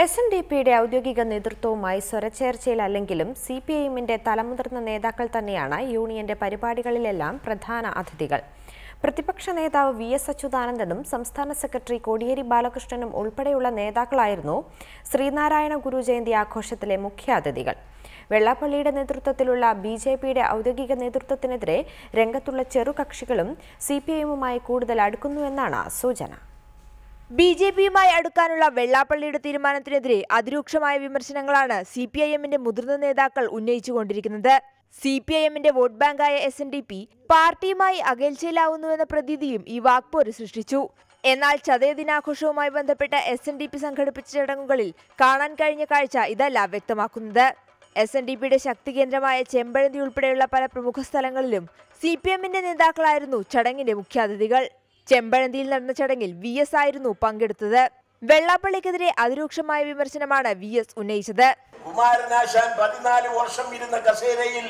S N D പിയുടെ ഔദ്യോഗിക നേതൃത്വവുമായി സ്വരച്ചേർച്ചയിലല്ലെങ്കിലും സി പി ഐഎമ്മിന്റെ തലമുതിർന്ന നേതാക്കൾ തന്നെയാണ് യൂണിയന്റെ പരിപാടികളിലെല്ലാം പ്രധാന അതിഥികൾ. പ്രതിപക്ഷ നേതാവ് വി എസ് അച്യുതാനന്ദനും സംസ്ഥാന സെക്രട്ടറി കോടിയേരി ബാലകൃഷ്ണനും ഉൾപ്പെടെയുള്ള നേതാക്കളായിരുന്നു ശ്രീനാരായണ ഗുരു ജയന്തി ആഘോഷത്തിലെ മുഖ്യ അതിഥികൾ വെള്ളാപ്പള്ളിയുടെ നേതൃത്വത്തിലുള്ള ബി ജെ പിയുടെ ഔദ്യോഗിക നേതൃത്വത്തിനെതിരെ രംഗത്തുള്ള ചെറുകക്ഷികളും സി പി ഐഎമ്മുമായി കൂടുതൽ അടുക്കുന്നുവെന്നാണ് സൂചന. ബി ജെ പിയുമായി അടുക്കാനുള്ള വെള്ളാപ്പള്ളിയുടെ തീരുമാനത്തിനെതിരെ അതിരൂക്ഷമായ വിമർശനങ്ങളാണ് സി പി ഐ എമ്മിന്റെ മുതിർന്ന നേതാക്കൾ ഉന്നയിച്ചുകൊണ്ടിരിക്കുന്നത്. സി പി ഐ എമ്മിന്റെ വോട്ട് ബാങ്കായ എസ് എൻ ഡി പി പാർട്ടിയുമായി അകൽച്ചയിലാവുന്നുവെന്ന പ്രതീതിയും ഈ വാക്പോര് സൃഷ്ടിച്ചു. എന്നാൽ ചതയ ദിനാഘോഷവുമായി ബന്ധപ്പെട്ട എസ് എൻ ഡി പി സംഘടിപ്പിച്ച ചടങ്ങുകളിൽ കാണാൻ കഴിഞ്ഞ കാഴ്ച ഇതല്ല വ്യക്തമാക്കുന്നത്. എസ് എൻ ഡി പിയുടെ ശക്തി കേന്ദ്രമായ ചെമ്പഴന്തി ഉൾപ്പെടെയുള്ള പല പ്രമുഖ സ്ഥലങ്ങളിലും സി പി എമ്മിന്റെ നേതാക്കളായിരുന്നു ചടങ്ങിന്റെ മുഖ്യാതിഥികൾ. ചെമ്പഴന്തിയിൽ നടന്ന ചടങ്ങിൽ വി എസ് ആയിരുന്നു പങ്കെടുത്തത്. വെള്ളാപ്പള്ളിക്കെതിരെ അതിരൂക്ഷമായ വിമർശനമാണ് വി എസ് ഉന്നയിച്ചത്. കുമാരനാശാൻ പതിനാല് വർഷം ഇരുന്ന കസേരയിൽ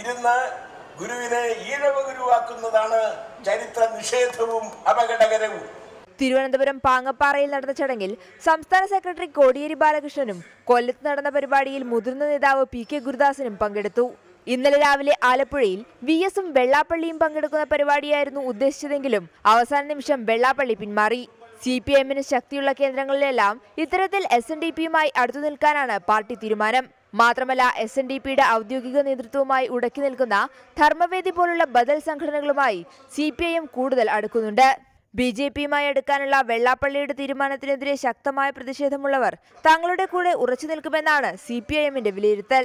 ഇരുന്ന് ഗുരുവിനെ ഈഴവ ഗുരുവാക്കുന്നതാണ് ചരിത്ര നിഷേധവും അപകടകരവും. തിരുവനന്തപുരം പാങ്ങപ്പാറയിൽ നടന്ന ചടങ്ങിൽ സംസ്ഥാന സെക്രട്ടറി കോടിയേരി ബാലകൃഷ്ണനും കൊല്ലത്ത് നടന്ന പരിപാടിയിൽ മുതിർന്ന നേതാവ് പി കെ ഗുരുദാസനും പങ്കെടുത്തു. ഇന്നലെ രാവിലെ ആലപ്പുഴയിൽ വി എസും വെള്ളാപ്പള്ളിയും പങ്കെടുക്കുന്ന പരിപാടിയായിരുന്നു ഉദ്ദേശിച്ചതെങ്കിലും അവസാന നിമിഷം വെള്ളാപ്പള്ളി പിന്മാറി. സി പി എമ്മിന് ശക്തിയുള്ള കേന്ദ്രങ്ങളിലെല്ലാം ഇത്തരത്തിൽ എസ് എൻ ഡി പിയുമായി അടുത്തു നിൽക്കാനാണ് പാർട്ടി തീരുമാനം. മാത്രമല്ല എസ് എൻ ഡി പിയുടെ ഔദ്യോഗിക നേതൃത്വവുമായി ഉടക്കി നിൽക്കുന്ന ധർമ്മവേദി പോലുള്ള ബദൽ സംഘടനകളുമായി സി പി ഐ എം കൂടുതൽ അടുക്കുന്നുണ്ട്. ബി ജെ പിയുമായി എടുക്കാനുള്ള വെള്ളാപ്പള്ളിയുടെ തീരുമാനത്തിനെതിരെ ശക്തമായ പ്രതിഷേധമുള്ളവർ തങ്ങളുടെ കൂടെ ഉറച്ചു നിൽക്കുമെന്നാണ് സി പി ഐ എമ്മിന്റെ വിലയിരുത്തൽ.